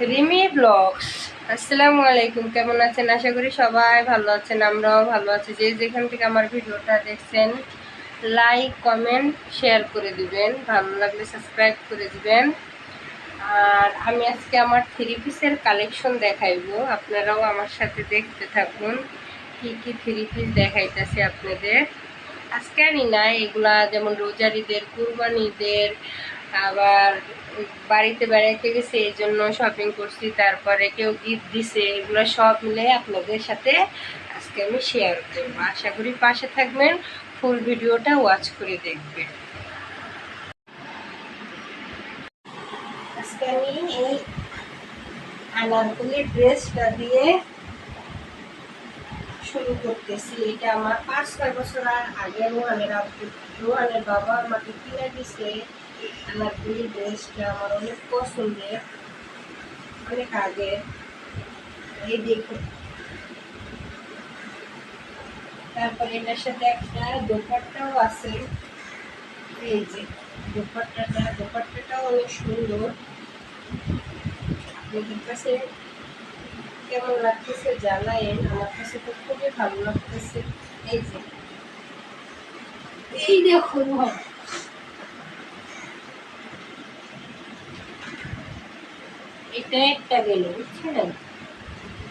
Rimi blogs, আসসালামু আলাইকুম, কেমন আছেন? আশা করি সবাই ভালো আছেন, আমরাও ভালো আছি। যে যেখান থেকে আমার ভিডিওটা দেখছেন লাইক কমেন্ট শেয়ার করে দিবেন, ভালো লাগলে সাবস্ক্রাইব করে দিবেন। আর আমি আজকে আমার থ্রি পিসের কালেকশন দেখাইবো, আপনারাও আমার সাথে দেখতে থাকুন, কি কি থ্রি পিস দেখাইতেছি আপনাদের। আজকে আনি না এগুলা যেমন রোজারিদের কুরবানিদের আবার বাড়িতে বেড়াইতে গেছে, এই জন্য শপিং করছি, তারপরে কেউ গিফট দিছে, এগুলো সব মিলে আপনাদের সাথে আজকে আমি শেয়ার করব। আশা করি পাশে থাকবেন ফুল ভিডিওটা ওয়াচ করে দেখবেন। আজকে আমি এই আনারকলি ড্রেসটা দিয়ে শুরু করতেছি। এটা আমার পাঁচ ছয় বছর আগে রোহানের রোহানের বাবা আমাকে কিনে দিছে। আনারকলি ড্রেসটা আমার অনেক পছন্দের। অনেক আগে। এই দেখুন। তারপর এটার সাথে একটা দোপাট্টাও আছে। এই যে, দোপাট্টাটা। দোপাট্টাটাও অনেক সুন্দর। আপনাদের কাছে কেমন লাগতেছে জানায়েন। আমার কাছে তো খুবই ভালো লাগতেছে। এই যে, এই দেখুন। এটা একটা গেল বুঝছেন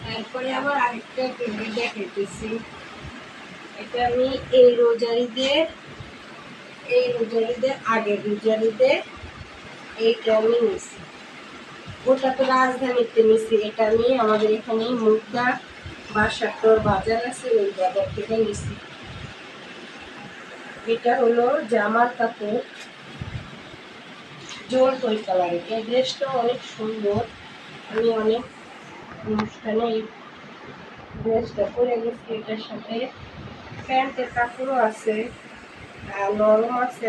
তারপরে আবার আরেকটা পেন্ডি দেখাইতেছি এটা আমি এই রোজারিদের এই রোজারিদের আগের রোজারিদের এইটা আমি নিছি। ওটা তো রাজধানীতে নিছি, এটা আমি আমাদের এখানে মুগদা বাসাটোর বাজার আছে, ওই বাজার থেকে নিছি। এটা হলো জামার কাপড়। জোর কই কালারের এই ড্রেসটা অনেক সুন্দর। আমি অনেক অনুষ্ঠানে এই ড্রেসটা পরে গেছি, এটার সাথে প্যান্টের কাপড়ও আছে, আর নরম আছে।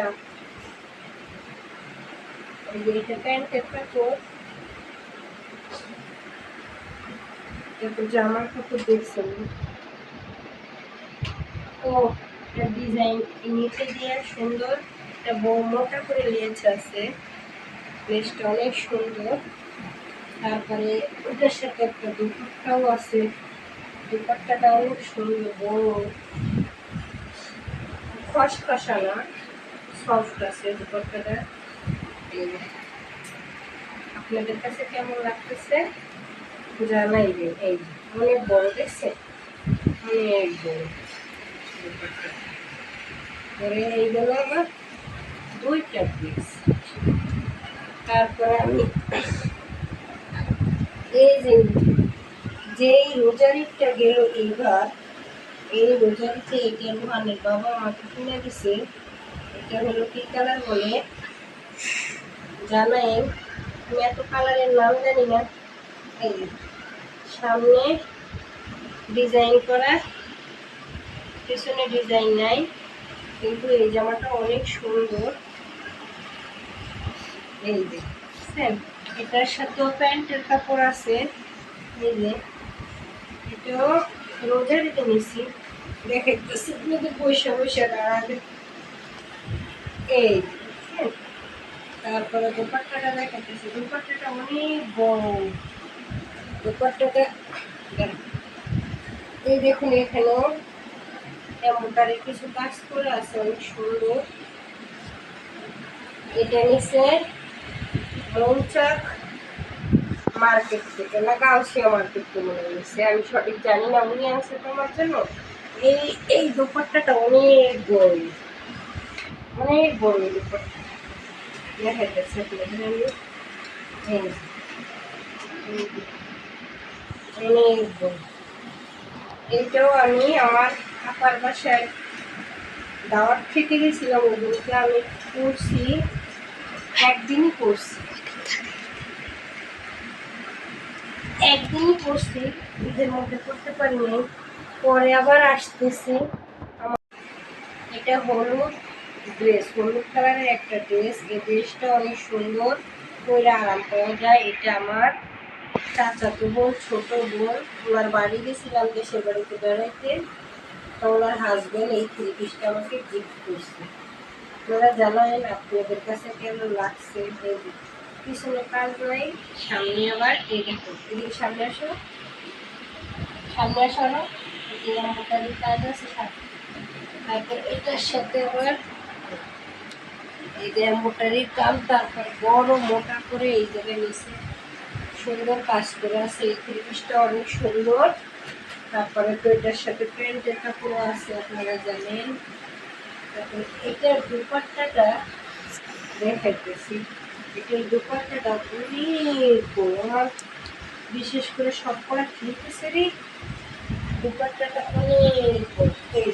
এই যে এটা প্যান্টের কাপড়। তারপর জামার কাপড় দেখছেন। ও ডিজাইন নিচে দিয়ে সুন্দর। একটা বউ মোটা করে লিয়েছে আছে। ড্রেসটা অনেক সুন্দর তারপরে ওটার সাথে একটা দুপাট্টাও আছে। দুপাট্টাটা অনেক সুন্দর, বড়। খসখসা না সফট আছে দুপাট্টাটা। আপনাদের কাছে কেমন লাগতেছে? জানাই যে এই অনেক বড় দেখছে অনেক বড় দুপাট্টা। এইগুলো আমার দুইটা পিস তারপরে আমি এই যে, যেই রোজারিটা গেল এইবার, এই রোজারিতে এটা রুহানের বাবা আমাকে কিনে দিছে। এটা হলো কি কালার বলে? জানাই, আমি এত কালারের নাম জানি না। এই সামনে ডিজাইন করা, পেছনে ডিজাইন নাই। কিন্তু এই জামাটা অনেক সুন্দর। এই যে বুঝছেন? এটার সাথেও প্যান্টের কাপড় আছে, এই যে, এটাও রোজারিতে নিছি। দেখাইতেছি আপনাদের পয়সা পয়সা দাঁড়াবে এই তারপরে দোপাট্টাটা দেখাইতেছি দোপাট্টাটা অনেক বড়। দোপাট্টাটা এই দেখুন এখানেও এমনটারে কিছু কাজ করে আছে, অনেক সুন্দর। এটা নিচে মৌচাক মার্কেট থেকে, না গাউসিয়া মার্কেট থেকে মনে হয়েছে। আমি সঠিক জানি না, উনি আনছে তোমার জন্য? এই এই দোপাট্টাটা অনেক বড়। অনেক বড় এই দোপাট্টা। অনেক এইটাও আমি আমার আপার বাসায় দাওয়াত খেতে গেছিলাম, ওগুলোকে আমি করছি, একদিনই করছি। একদিনই করছি ঈদের মধ্যে পড়তে পারিনি পরে আবার আসতেছি আমার এটা হলুদ ড্রেস হলুদ কালারের একটা ড্রেস এই ড্রেসটা অনেক সুন্দর, পরে আরাম পাওয়া যায়। এটা আমার চাচাতো বোন, ছোট বোন। ওনার বাড়ি গেছিলাম দেশের বাড়িতে বেড়াইতে। তো ওনার হাজবেন্ড এই থ্রি পিসটা আমাকে গিফট করছে। আপনারা জানাবেন আপনাদের কাছে কেন লাগছে? এই পিছনে কাজ নাই সামনে আবার এই দেখো এদিকে সামনে আসো। সামনে আসো এই এম্বোটারি কাজ আছে তারপর এটার সাথে আবার এই যে এম্বোটারির কাম তারপর বড় মোটা করে এই জায়গায় নিচে সুন্দর কাজ করে আছে। এই জিনিসটা অনেক সুন্দর। তারপরে তো এটার সাথে প্যান্টের কাপড় আছে, আপনারা জানেন। তারপরে এটার দুপাট্টাটা দেখাইতেছি। এটার দুপাট্টাটা অনেক বড় আমার বিশেষ করে সব করা ঠিক আছে রে দুপাট্টাটা অনেক বড় এই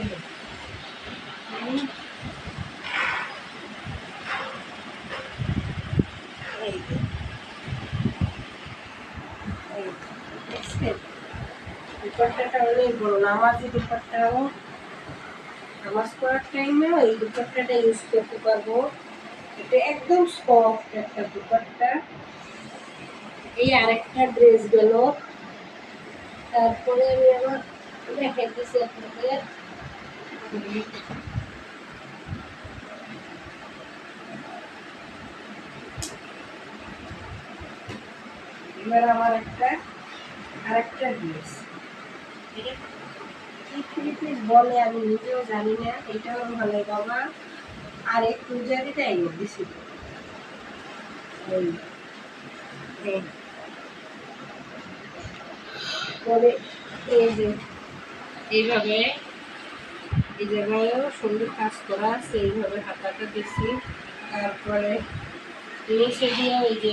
এই। এই। এই দেখছেন? দুপাট্টাটা অনেক বড় নামাজি দুপাট্টাও নামাজ পড়ার টাইমেও এই দুপাট্টাটা ইউজ করতে পারব এটা একদম সফট একটা দুপাট্টা। এই ড্রেস গেল। তারপরে আমি দেখাইতেছি আপনাদের। এবার আমার একটা ড্রেস কি থ্রি বলে আমি নিজেও জানি না, এটাও ভালো বাবা। আর একটু জারিটা এনে দিছি যে। এইভাবে এই জায়গায়ও সুন্দর কাজ করা আছে, এইভাবে হাতাটা দিছি তারপরে নিচে দিয়ে ওই যে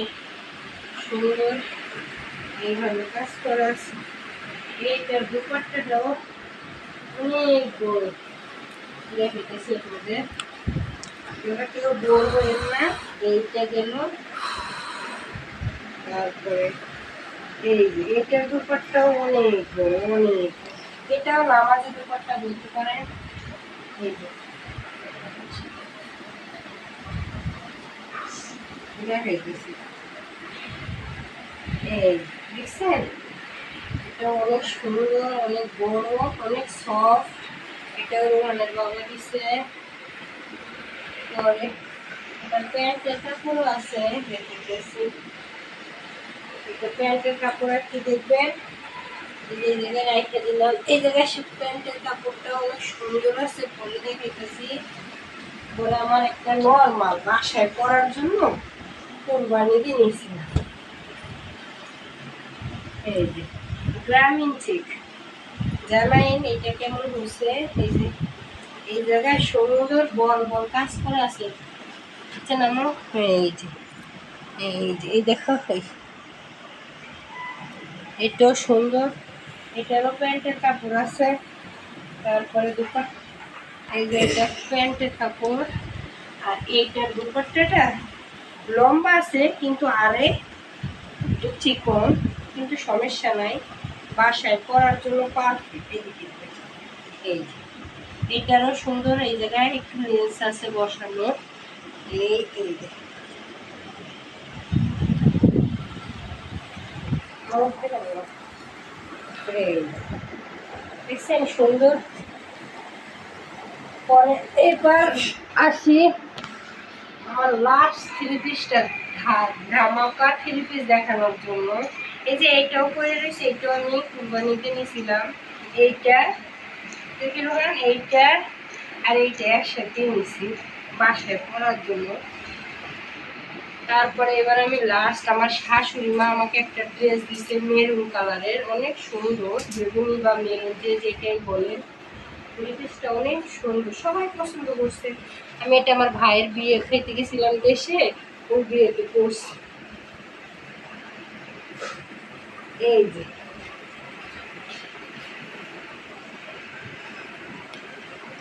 সুন্দর এইভাবে কাজ করা আছে। এইটার দুপাট্টাটাও অনেক বড়। দেখাইতেছি আপনাদের। আপনারা কেউ বলবেন না এইটা গেল। তারপরে এই যে, এটার দুপাট্টাও অনেক বড়, অনেক। এটাও নামাজি দুপাট্টা বলতে পারেন। এই যে অনেক সুন্দর, অনেক বড়, অনেক সফট এটা রোহানের বাবা দিছে। পরে এটা প্যান্টের কাপড়ও আছে দেখতেছি এটা প্যান্টের কাপড় একটু দেখবেন? এই জায়গায় রাইখে দিলাম। এই জায়গায় সে প্যান্টের কাপড়টা অনেক সুন্দর আছে পরে দেখেছি বলে আমার একটা নর্মাল বাসায় পরার জন্য কোরবানি দিয়ে নিয়েছিলাম। এই যে, গ্রামীণ ঠিক। জানাইন এটা কেমন হয়েছে? এই যে এই জায়গায় সুন্দর বল বল কাজ করে আছে। আচ্ছা নামো। এই যে এই যে, এই দেখো এটাও সুন্দর। এটারও প্যান্টের কাপড় আছে। তারপরে দুপাট এই যে এটা প্যান্টের কাপড়। আর এইটার দুপাট্টাটা লম্বা আছে, কিন্তু আরে একটু চিকন কিন্তু সমস্যা নাই। বাসায় পরার জন্য পারফেক্ট এই যে। এটারও সুন্দর এই জায়গায় একটু লেন্স আছে বসানো। সুন্দর? পরে এবার আসি আমার লাস্ট দেখানোর জন্য। এই যে এইটাও করে রয়েছে, এইটাও আমি কুরবানিতে নিয়েছিলাম। এইটা দেখলেন এইটা আর এইটা একসাথে নিয়েছি বাসায় পরার জন্য। তারপরে এবার আমি লাস্ট আমার শাশুড়ি মা আমাকে একটা ড্রেস দিচ্ছে মেরুন কালারের অনেক সুন্দর, বেগুনি বা মেরুন যে যেটাই বলেন। ড্রেসটা অনেক সুন্দর, সবাই পছন্দ করছে। আমি এটা আমার ভাইয়ের বিয়ে খেতে গেছিলাম দেশে ওর বিয়েতে করছি। এই যে।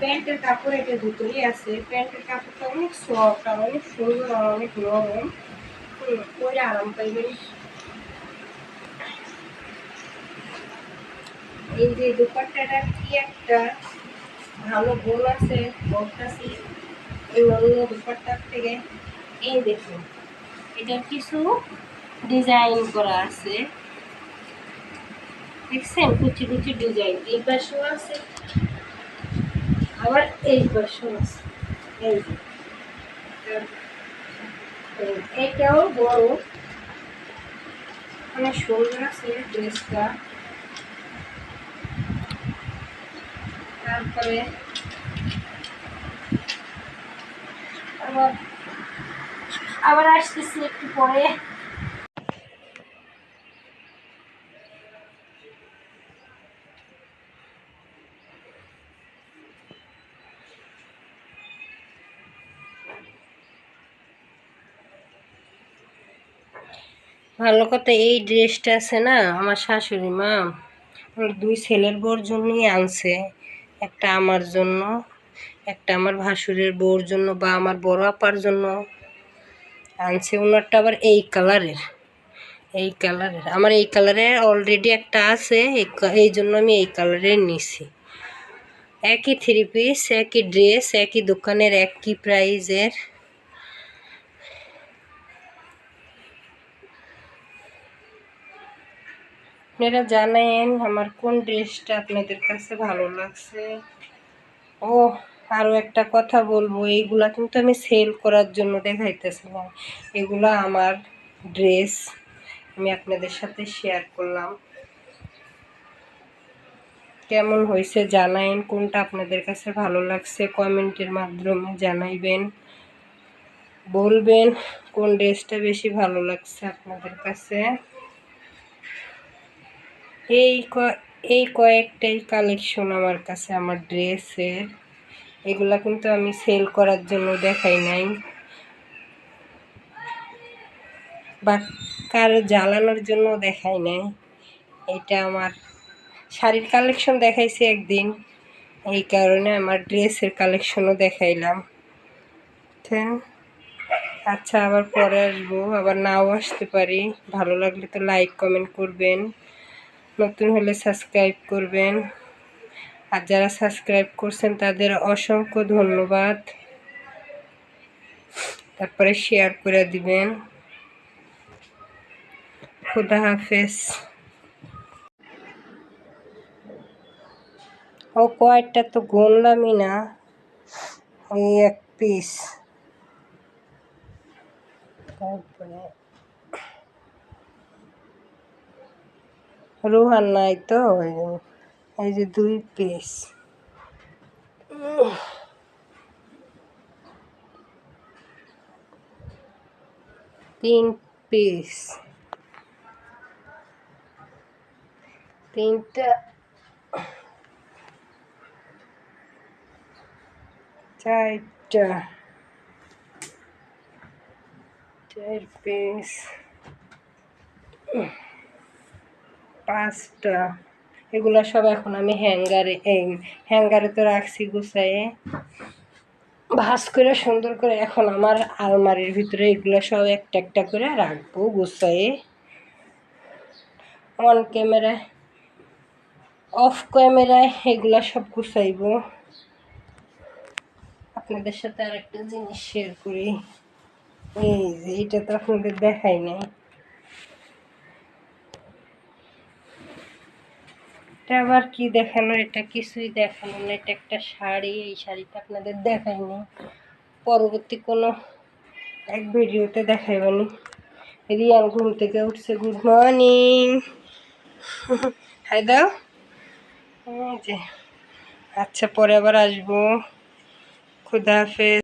প্যান্টের কাপড় এটা ভিতরেই আছে। প্যান্টের কাপড়টা অনেক সফট আর অনেক সুন্দর আর অনেক নরম। পরে আরাম পাইবেন এই যে দুপাট্টাটা কি একটা ভালো গোল আছে বলতেছি এই অন্য দুপাট্টার থেকে এই দেখুন। এটা কিছু ডিজাইন করা আছে। দেখছেন? কুচি কুচি ডিজাইন। এই পাশেও আছে, আবার এই পাশেও আছে। এই। এই- বড়। অনেক সুন্দর আছে, ড্রেসটা। তারপরে আবার আবার আসতেছি একটু পরে। ভালো কথা, এই ড্রেসটা আছে না আমার শাশুড়ি মা দুই ছেলের বউর জন্যই আনছে, একটা আমার জন্য, একটা আমার ভাসুরের বউর জন্য বা আমার বড় আপার জন্য আনছে ওনারটা আবার এই কালারের এই কালারের, আমার এই কালারের অলরেডি একটা আছে, এই জন্য আমি এই কালারের নিছি। একই থ্রি পিস একই ড্রেস একই দোকানের, একই প্রাইজের আপনারা জানেন, আমার কোন ড্রেসটা আপনাদের কাছে ভালো লাগছে? ও আরও একটা কথা বলব, এইগুলা কিন্তু আমি সেল করার জন্য দেখাইতেছি না এগুলা আমার ড্রেস আমি আপনাদের সাথে শেয়ার করলাম। কেমন হয়েছে জানাইন, কোনটা আপনাদের কাছে ভালো লাগছে কমেন্টের মাধ্যমে জানাইবেন। বলবেন কোন ড্রেসটা বেশি ভালো লাগছে আপনাদের কাছে। এই ক- এই কয়েকটাই কালেকশন আমার কাছে, আমার ড্রেসের। এগুলা কিন্তু আমি সেল করার জন্য দেখাই নাই। বা কারও জ্বালানোর জন্য দেখাই নাই। এটা আমার শাড়ির কালেকশন দেখাইছি একদিন। এই কারণে আমার ড্রেসের কালেকশনও দেখাইলাম। বুঝছেন? আচ্ছা আবার পরে আসব। আবার নাও আসতে পারি। ভালো লাগলে তো লাইক কমেন্ট করবেন। নতুন হলে সাবস্ক্রাইব করবেন। আর যারা সাবস্ক্রাইব করছেন, তাদের অসংখ্য ধন্যবাদ। তারপরে শেয়ার করে দিবেন। খুদা হাফেজ। ও কয়েকটা তো গুনলামই না। এই এক পিস তারপরে রুহান নাই তো। এই যে দুই পিস তিন পিস তিনটা চারটা। চার পিস পাঁচটা, এগুলো সব এখন আমি হ্যাঙ্গারে, এই হ্যাঙ্গারে তো রাখছি গুছাইয়ে ভাস করে সুন্দর করে এখন আমার আলমারির ভিতরে এগুলো সব একটা একটা করে রাখব গুছাইয়ে অন ক্যামেরায় অফ ক্যামেরায় এগুলো সব গুছাইবো। আপনাদের সাথে আর একটা জিনিস শেয়ার করি। এই যে, এটা তো আপনাদের দেখাই নাই। এটা আবার কি দেখানো এটা কিছুই দেখানো না। এটা একটা শাড়ি। এই শাড়িটা আপনাদের দেখাইনি। পরবর্তী কোনো এক ভিডিওতে দেখাইবানি। রিয়ান ঘুম থেকে উঠছে। Good morning. হাই দাও। আচ্ছা পরে আবার আসব। খুদা হাফেজ।